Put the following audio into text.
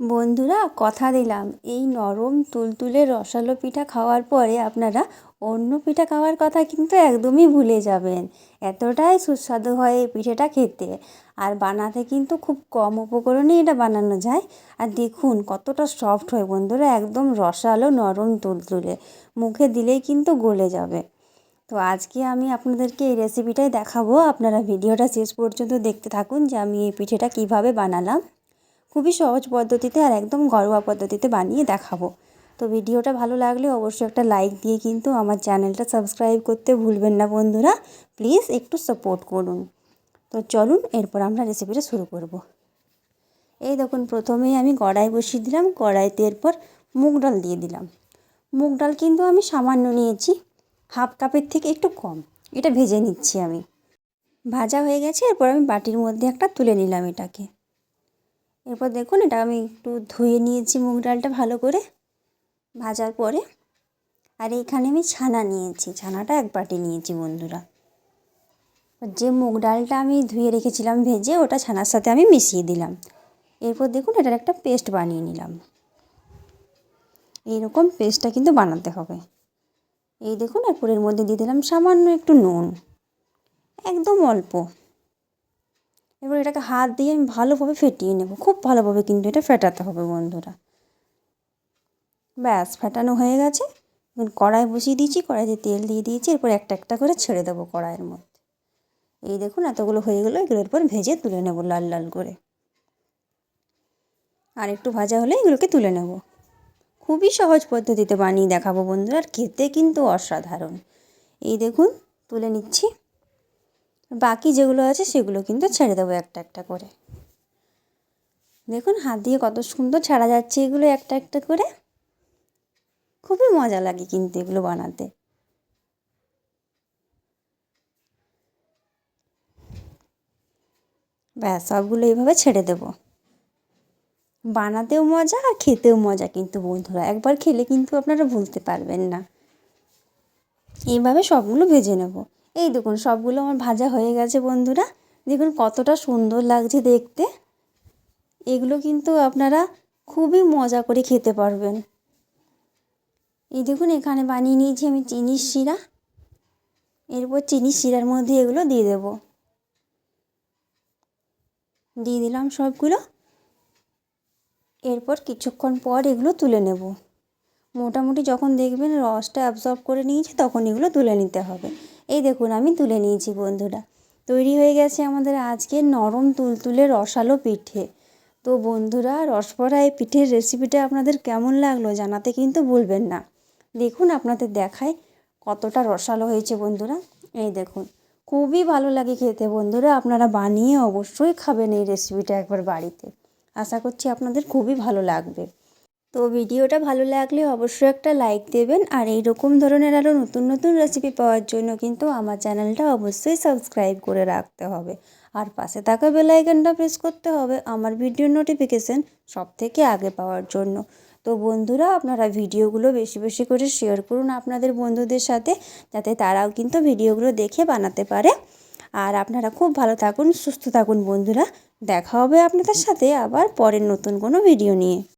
বন্ধুরা, কথা দিলাম। এই নরম তুলতুলে রসালো পিঠা খাওয়ার পরে আপনারা অন্য পিঠা খাওয়ার কথা কিন্তু একদমই ভুলে যাবেন। এতটাই সুস্বাদু হয় এই পিঠেটা খেতে। আর বানাতে কিন্তু খুব কম উপকরণেই এটা বানানো যায়। আর দেখুন, কতটা সফট হয় বন্ধুরা, একদম রসালো নরম তুলতুলে। মুখে দিলেই কিন্তু গলে যাবে। তো আজকে আমি আপনাদেরকে এই রেসিপিটাই দেখাবো। আপনারা ভিডিওটা শেষ পর্যন্ত দেখতে থাকুন যে আমি এই পিঠেটা কীভাবে বানালাম। খুবই সহজ পদ্ধতিতে আর একদম ঘরোয়া পদ্ধতিতে বানিয়ে দেখাবো। তো ভিডিওটা ভালো লাগলে অবশ্যই একটা লাইক দিয়ে কিন্তু আমার চ্যানেলটা সাবস্ক্রাইব করতে ভুলবেন না বন্ধুরা। প্লিজ একটু সাপোর্ট করুন। তো চলুন এরপর আমরা রেসিপিটা শুরু করব। এই দেখুন, প্রথমেই আমি কড়াই বসিয়ে দিলাম। কড়াইতে এরপর মুগ ডাল দিয়ে দিলাম। মুগ ডাল কিন্তু আমি সামান্য নিয়েছি হাফ কাপের থেকে একটু কম। এটা ভেজে নিচ্ছি আমি। ভাজা হয়ে গেছে, এরপর আমি বাটির মধ্যে একটা তুলে নিলাম এটাকে। এরপর দেখুন এটা আমি একটু ধুয়ে নিয়েছি মুগ ডালটা ভালো করে ভাজার পরে। আর এখানে আমি ছানা নিয়েছি, ছানাটা এক বাটি নিয়েছি বন্ধুরা। যে মুগ ডালটা আমি ধুয়ে রেখেছিলাম ভেজে, ওটা ছানার সাথে আমি মিশিয়ে দিলাম। এরপর দেখুন এটার একটা পেস্ট বানিয়ে নিলাম। এইরকম পেস্টটা কিন্তু বানাতে হবে। এই দেখুন এরপর এর মধ্যে দিয়ে দিলাম সামান্য একটু নুন। একদম অল্প। এবার এটাকে হাত দিয়ে আমি ভালোভাবে ফেটিয়ে নেব। খুব ভালোভাবে কিন্তু এটা ফেটাতে হবে বন্ধুরা। ব্যাস, ফেটানো হয়ে গেছে। কড়াই বসিয়ে দিয়েছি, কড়াইতে তেল দিয়ে দিয়েছি, এরপর একটা একটা করে ছেড়ে দেবো কড়াইয়ের মধ্যে। এই দেখুন, এতগুলো হয়ে গেলো এগুলোর পর ভেজে তুলে নেব লাল লাল করে। আর একটু ভাজা হলে এগুলোকে তুলে নেব। খুবই সহজ পদ্ধতিতে বানিয়ে দেখাবো বন্ধুরা, আর খেতে কিন্তু অসাধারণ। এই দেখুন, তুলে নিচ্ছি। বাকি যেগুলো আছে সেগুলো কিন্তু ছেড়ে দেবো একটা একটা করে। দেখুন হাত দিয়ে কত সুন্দর ছাড়া যাচ্ছে এগুলো একটা একটা করে। খুবই মজা লাগে কিন্তু এগুলো বানাতে। ব্যাস, সবগুলো এইভাবে ছেড়ে দেব। বানাতেও মজা আর খেতেও মজা কিন্তু বন্ধুরা, একবার খেলে কিন্তু আপনারা ভুলতে পারবেন না। এইভাবে সবগুলো ভেজে নেব। এই দেখুন, সবগুলো আমার ভাজা হয়ে গেছে বন্ধুরা। দেখুন কতটা সুন্দর লাগছে দেখতে। এগুলো কিন্তু আপনারা খুবই মজা করে খেতে পারবেন। এই দেখুন, এখানে বানিয়ে নিয়েছি আমি চিনির শিরা। এরপর চিনির শিরার মধ্যে এগুলো দিয়ে দেব। দিয়ে দিলাম সবগুলো। এরপর কিছুক্ষণ পর এগুলো তুলে নেব। মোটামুটি যখন দেখবেন রসটা অ্যাবজর্ব করে নিয়েছে, তখন এগুলো তুলে নিতে হবে। এই দেখুন, আমি তুলে নিয়েছি বন্ধুরা। তৈরি হয়ে গেছে আমাদের আজকে নরম তুলতুলে রসালো পিঠে। তো বন্ধুরা, রসভরা এই পিঠের রেসিপিটা আপনাদের কেমন লাগল জানাতে কিন্তু ভুলবেন না। দেখুন, আপনাদের দেখায় কতটা রসালো হয়েছে বন্ধুরা। এই দেখুন, খুবই ভালো লাগে খেতে বন্ধুরা। আপনারা বানিয়ে অবশ্যই খাবেন এই রেসিপিটা একবার বাড়িতে। আশা করছি আপনাদের খুবই ভালো লাগবে। তো ভিডিওটা ভালো লাগলে অবশ্যই একটা লাইক দেবেন। আর এই রকম ধরনের আরও নতুন নতুন রেসিপি পাওয়ার জন্য কিন্তু আমার চ্যানেলটা অবশ্যই সাবস্ক্রাইব করে রাখতে হবে। আর পাশে থাকা বেলাইকানটা প্রেস করতে হবে আমার ভিডিও নোটিফিকেশান সব থেকে আগে পাওয়ার জন্য। তো বন্ধুরা, আপনারা ভিডিওগুলো বেশি বেশি করে শেয়ার করুন আপনাদের বন্ধুদের সাথে, যাতে তারাও কিন্তু ভিডিওগুলো দেখে বানাতে পারে। আর আপনারা খুব ভালো থাকুন, সুস্থ থাকুন বন্ধুরা। দেখা হবে আপনাদের সাথে আবার পরের নতুন কোনো ভিডিও নিয়ে।